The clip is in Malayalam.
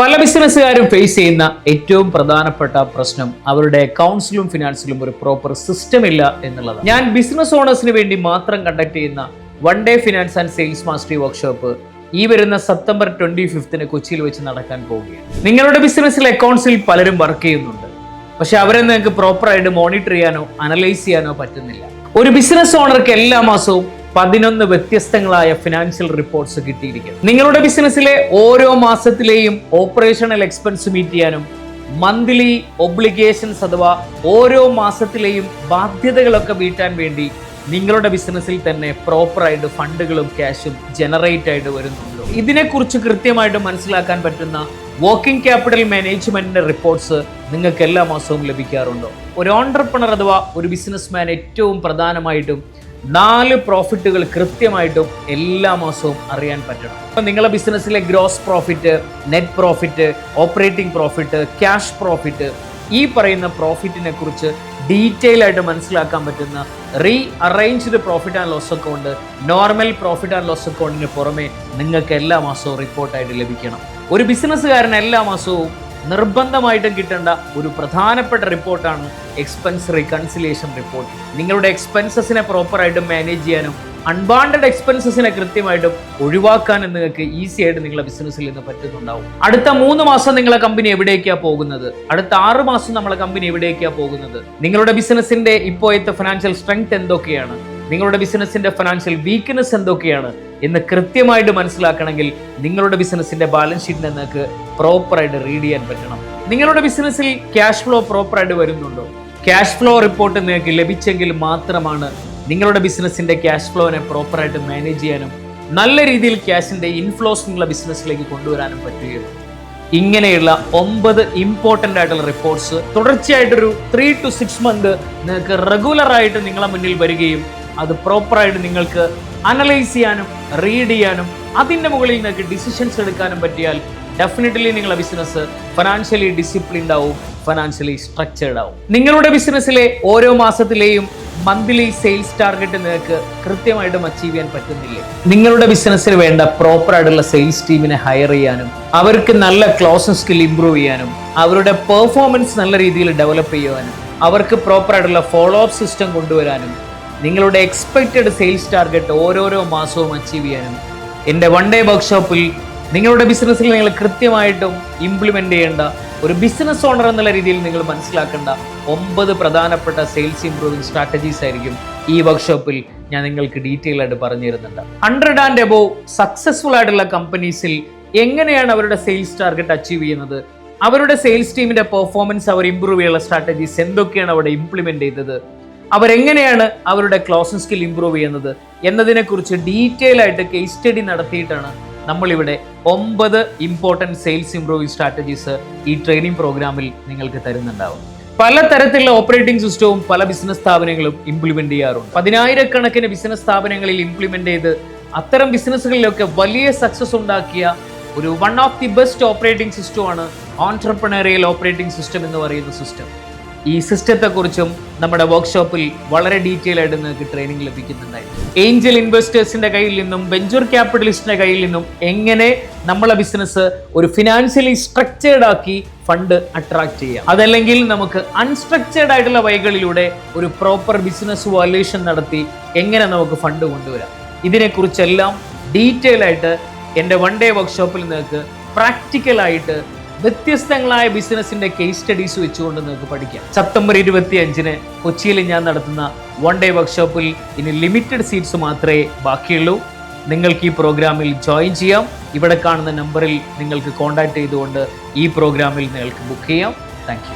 പല ബിസിനസ്സുകാരും ഫേസ് ചെയ്യുന്ന ഏറ്റവും പ്രധാനപ്പെട്ട പ്രശ്നം അവരുടെ അക്കൗണ്ട്സിലും ഫിനാൻസിലും ഒരു പ്രോപ്പർ സിസ്റ്റം ഇല്ല എന്നുള്ളതാണ്. ഞാൻ ബിസിനസ് ഓണേഴ്സിന് വേണ്ടി മാത്രം കണ്ടക്ട് ചെയ്യുന്ന one day finance and sales mastery workshop ഈ വരുന്ന സെപ്റ്റംബർ ട്വന്റി ഫിഫ്തിന് കൊച്ചിയിൽ വെച്ച് നടക്കാൻ പോവുകയാണ്. നിങ്ങളുടെ ബിസിനസ്സിൽ അക്കൗണ്ട്സിൽ പലരും വർക്ക് ചെയ്യുന്നുണ്ട്. പക്ഷെ അവരെ നിങ്ങൾക്ക് പ്രോപ്പറായിട്ട് മോണിറ്റർ ചെയ്യാനോ അനലൈസ് ചെയ്യാനോ പറ്റുന്നില്ല. ഒരു ബിസിനസ് ഓണർക്ക് എല്ലാ മാസവും പതിനൊന്ന് വ്യത്യസ്തങ്ങളായ ഫിനാൻഷ്യൽ റിപ്പോർട്ട്സ് കിട്ടിയിരിക്കുന്നു. നിങ്ങളുടെ ബിസിനസ്സിലെ ഓരോ മാസത്തിലെയും ഓപ്പറേഷണൽ എക്സ്പെൻസ് മീറ്റ് ചെയ്യാനും മന്ത്ലി ഒബ്ലിഗേഷൻസ് അഥവാ ഓരോ മാസത്തിലെയും ബാധ്യതകളൊക്കെ വീട്ടാൻ വേണ്ടി നിങ്ങളുടെ ബിസിനസ്സിൽ തന്നെ പ്രോപ്പറായിട്ട് ഫണ്ടുകളും ക്യാഷും ജനറേറ്റ് ആയിട്ട് വരുന്നുണ്ടോ. ഇതിനെക്കുറിച്ച് കൃത്യമായിട്ട് മനസ്സിലാക്കാൻ പറ്റുന്ന വർക്കിംഗ് ക്യാപിറ്റൽ മാനേജ്മെന്റിന്റെ റിപ്പോർട്ട്സ് നിങ്ങൾക്ക് എല്ലാ മാസവും ലഭിക്കാറുണ്ടോ. ഒരു ഓണ്ടർപ്രണർ അഥവാ ഒരു ബിസിനസ്മാൻ ഏറ്റവും പ്രധാനമായിട്ടും നാല് പ്രോഫിറ്റുകൾ കൃത്യമായിട്ടും എല്ലാ മാസവും അറിയാൻ പറ്റണം. അപ്പം നിങ്ങളുടെ ബിസിനസ്സിലെ gross profit net profit operating profit cash profit ഈ പറയുന്ന പ്രോഫിറ്റിനെ കുറിച്ച് ഡീറ്റെയിൽ ആയിട്ട് മനസ്സിലാക്കാൻ പറ്റുന്ന rearranged profit and loss account normal profit and loss അക്കൗണ്ടിന് പുറമെ നിങ്ങൾക്ക് എല്ലാ മാസവും റിപ്പോർട്ടായിട്ട് ലഭിക്കണം. ഒരു ബിസിനസ്സുകാരൻ എല്ലാ മാസവും നിർബന്ധമായിട്ടും കിട്ടേണ്ട ഒരു പ്രധാനപ്പെട്ട റിപ്പോർട്ടാണ് എക്സ്പെൻസ് റീകൺസിലേഷൻ റിപ്പോർട്ട് നിങ്ങളുടെ എക്സ്പെൻസസിനെ പ്രോപ്പറായിട്ട് മാനേജ് ചെയ്യാനും അൺവാണ്ടഡ് എക്സ്പെൻസസിനെ കൃത്യമായിട്ടും ഒഴിവാക്കാനും നിങ്ങൾക്ക് ഈസി ആയിട്ട് നിങ്ങളുടെ ബിസിനസ്സിൽ നിന്ന് പറ്റുന്നുണ്ടാവും. അടുത്ത മൂന്ന് മാസം നിങ്ങളെ കമ്പനി എവിടേക്കാ പോകുന്നത്? അടുത്ത ആറ് മാസം നമ്മളെ കമ്പനി എവിടേക്കാ പോകുന്നത്? നിങ്ങളുടെ ബിസിനസിന്റെ ഇപ്പോഴത്തെ ഫിനാൻഷ്യൽ സ്ട്രെങ്ത് എന്തൊക്കെയാണ്? നിങ്ങളുടെ ബിസിനസിന്റെ ഫിനാൻഷ്യൽ വീക്ക്നെസ് എന്തൊക്കെയാണ് എന്ന് കൃത്യമായിട്ട് മനസ്സിലാക്കണമെങ്കിൽ നിങ്ങളുടെ ബിസിനസിന്റെ ബാലൻസ് ഷീറ്റ് നിങ്ങൾക്ക് പ്രോപ്പറായിട്ട് റീഡ് ചെയ്യാൻ പറ്റണം. നിങ്ങളുടെ ബിസിനസ്സിൽ ക്യാഷ് ഫ്ലോ പ്രോപ്പറായിട്ട് വരുന്നുണ്ടോ? ക്യാഷ് ഫ്ലോ റിപ്പോർട്ട് നിങ്ങൾക്ക് ലഭിച്ചെങ്കിൽ മാത്രമാണ് നിങ്ങളുടെ ബിസിനസിന്റെ ക്യാഷ് ഫ്ലോനെ പ്രോപ്പറായിട്ട് മാനേജ് ചെയ്യാനും നല്ല രീതിയിൽ ക്യാഷിന്റെ ഇൻഫ്ലോസ് നിങ്ങളുടെ ബിസിനസ്സിലേക്ക് കൊണ്ടുവരാനും പറ്റുകയുള്ളൂ. ഇങ്ങനെയുള്ള ഒമ്പത് ഇമ്പോർട്ടന്റ് ആയിട്ടുള്ള റിപ്പോർട്ട്സ് തുടർച്ചയായിട്ടൊരു ത്രീ ടു സിക്സ് മന്ത് നിങ്ങൾക്ക് റെഗുലർ ആയിട്ട് നിങ്ങളെ മുന്നിൽ വരികയും അത് പ്രോപ്പറായിട്ട് നിങ്ങൾക്ക് അനലൈസ് ചെയ്യാനും റീഡ് ചെയ്യാനും അതിന്റെ മുകളിൽ നിങ്ങൾക്ക് ഡിസിഷൻസ് എടുക്കാനും പറ്റിയാൽ ഡെഫിനറ്റ്ലി നിങ്ങളുടെ ബിസിനസ് ഫിനാൻഷ്യലി ഡിസിപ്ലിൻഡ് ആവും ഫിനാൻഷ്യലി സ്ട്രക്ചേർഡ് ആവും. നിങ്ങളുടെ ബിസിനസ്സിലെ ഓരോ മാസത്തിലെയും മന്ത്ലി സെയിൽസ് ടാർഗറ്റ് നിങ്ങൾക്ക് കൃത്യമായിട്ടും അച്ചീവ് ചെയ്യാൻ പറ്റുന്നില്ലേ? നിങ്ങളുടെ ബിസിനസ്സിന് വേണ്ട പ്രോപ്പർ ആയിട്ടുള്ള സെയിൽസ് ടീമിനെ ഹയർ ചെയ്യാനും അവർക്ക് നല്ല ക്ലോസിംഗ് സ്കിൽ ഇംപ്രൂവ് ചെയ്യാനും അവരുടെ പെർഫോമൻസ് നല്ല രീതിയിൽ ഡെവലപ്പ് ചെയ്യുവാനും അവർക്ക് പ്രോപ്പർ ആയിട്ടുള്ള ഫോളോ അപ്പ് സിസ്റ്റം കൊണ്ടുവരാനും നിങ്ങളുടെ എക്സ്പെക്റ്റഡ് സെയിൽസ് ടാർഗറ്റ് ഓരോരോ മാസവും അച്ചീവ് ചെയ്യാനും. എന്റെ വൺ ഡേ വർക്ക്ഷോപ്പിൽ നിങ്ങളുടെ ബിസിനസ്സിൽ നിങ്ങൾ കൃത്യമായിട്ടും ഇംപ്ലിമെന്റ് ചെയ്യേണ്ട ഒരു ബിസിനസ് ഓണർ എന്നുള്ള രീതിയിൽ നിങ്ങൾ മനസ്സിലാക്കേണ്ട ഒമ്പത് പ്രധാനപ്പെട്ട സെയിൽസ് ഇംപ്രൂവിംഗ് സ്ട്രാറ്റജീസ് ആയിരിക്കും ഈ വർക്ക്ഷോപ്പിൽ ഞാൻ നിങ്ങൾക്ക് ഡീറ്റെയിൽ ആയിട്ട് പറഞ്ഞു തരുന്നുണ്ട് ഹൺഡ്രഡ് ആൻഡ് എബോവ് സക്സസ്ഫുൾ ആയിട്ടുള്ള കമ്പനീസിൽ എങ്ങനെയാണ് അവരുടെ സെയിൽസ് ടാർഗറ്റ് അച്ചീവ് ചെയ്യുന്നത്? അവരുടെ സെയിൽസ് ടീമിന്റെ പെർഫോമൻസ് അവർ ഇമ്പ്രൂവ് ചെയ്യാനുള്ള സ്ട്രാറ്റജീസ് എന്തൊക്കെയാണ് അവിടെ ഇംപ്ലിമെന്റ് ചെയ്തത്? അവരെങ്ങനെയാണ് അവരുടെ ക്ലോസിംഗ് സ്കിൽ ഇമ്പ്രൂവ് ചെയ്യുന്നത് എന്നതിനെക്കുറിച്ച് ഡീറ്റെയിൽ ആയിട്ട് കേസ് സ്റ്റഡി നടത്തിയിട്ടാണ് നമ്മളിവിടെ ഒമ്പത് ഇമ്പോർട്ടന്റ് സെയിൽസ് ഇംപ്രൂവിംഗ് സ്ട്രാറ്റജീസ് ഈ ട്രെയിനിങ് പ്രോഗ്രാമിൽ നിങ്ങൾക്ക് തരുന്നുണ്ടാവും പല തരത്തിലുള്ള ഓപ്പറേറ്റിംഗ് സിസ്റ്റവും പല ബിസിനസ് സ്ഥാപനങ്ങളും ഇംപ്ലിമെന്റ് ചെയ്യാറുണ്ട്. പതിനായിരക്കണക്കിന് ബിസിനസ് സ്ഥാപനങ്ങളിൽ ഇംപ്ലിമെന്റ് ചെയ്ത് അത്തരം ബിസിനസ്സുകളിലൊക്കെ വലിയ സക്സസ് ഉണ്ടാക്കിയ ഒരു one of the best operating സിസ്റ്റമാണ് ഓൺട്രപ്രണറിയൽ ഓപ്പറേറ്റിംഗ് സിസ്റ്റം എന്ന് പറയുന്ന സിസ്റ്റം ഈ സിസ്റ്റത്തെക്കുറിച്ചും നമ്മുടെ വർക്ക്ഷോപ്പിൽ വളരെ ഡീറ്റെയിൽ ആയിട്ട് നിങ്ങൾക്ക് ട്രെയിനിങ് ലഭിക്കുന്നുണ്ടായിരുന്നു ഏഞ്ചൽ ഇൻവെസ്റ്റേഴ്സിന്റെ കയ്യിൽ നിന്നും വെഞ്ചർ ക്യാപിറ്റലിസ്റ്റിന്റെ കയ്യിൽ നിന്നും എങ്ങനെ നമ്മളെ ബിസിനസ് ഒരു ഫിനാൻഷ്യലി സ്ട്രക്ചേർഡ് ആക്കി ഫണ്ട് അട്രാക്ട് ചെയ്യാം അതല്ലെങ്കിൽ നമുക്ക് അൺസ്ട്രക്ചേർഡ് ആയിട്ടുള്ള വഴികളിലൂടെ ഒരു പ്രോപ്പർ ബിസിനസ് വാല്യൂഷൻ നടത്തി എങ്ങനെ നമുക്ക് ഫണ്ട് കൊണ്ടുവരാം. ഇതിനെക്കുറിച്ചെല്ലാം ഡീറ്റെയിൽ ആയിട്ട് എന്റെ വൺ ഡേ വർക്ക്ഷോപ്പിൽ നിങ്ങൾക്ക് പ്രാക്ടിക്കലായിട്ട് വ്യത്യസ്തങ്ങളായ ബിസിനസിന്റെ കേസ് സ്റ്റഡീസ് വെച്ചുകൊണ്ട് നിങ്ങൾക്ക് പഠിക്കാം. സെപ്റ്റംബർ ഇരുപത്തി അഞ്ചിന് കൊച്ചിയിൽ ഞാൻ നടത്തുന്ന വൺ ഡേ വർക്ക്ഷോപ്പിൽ ഇനി ലിമിറ്റഡ് സീറ്റ്സ് മാത്രമേ ബാക്കിയുള്ളൂ. നിങ്ങൾക്ക് ഈ പ്രോഗ്രാമിൽ ജോയിൻ ചെയ്യാം. ഇവിടെ കാണുന്ന നമ്പറിൽ നിങ്ങൾക്ക് കോൺടാക്ട് ചെയ്തുകൊണ്ട് ഈ പ്രോഗ്രാമിൽ നിങ്ങൾക്ക് ബുക്ക് ചെയ്യാം. താങ്ക്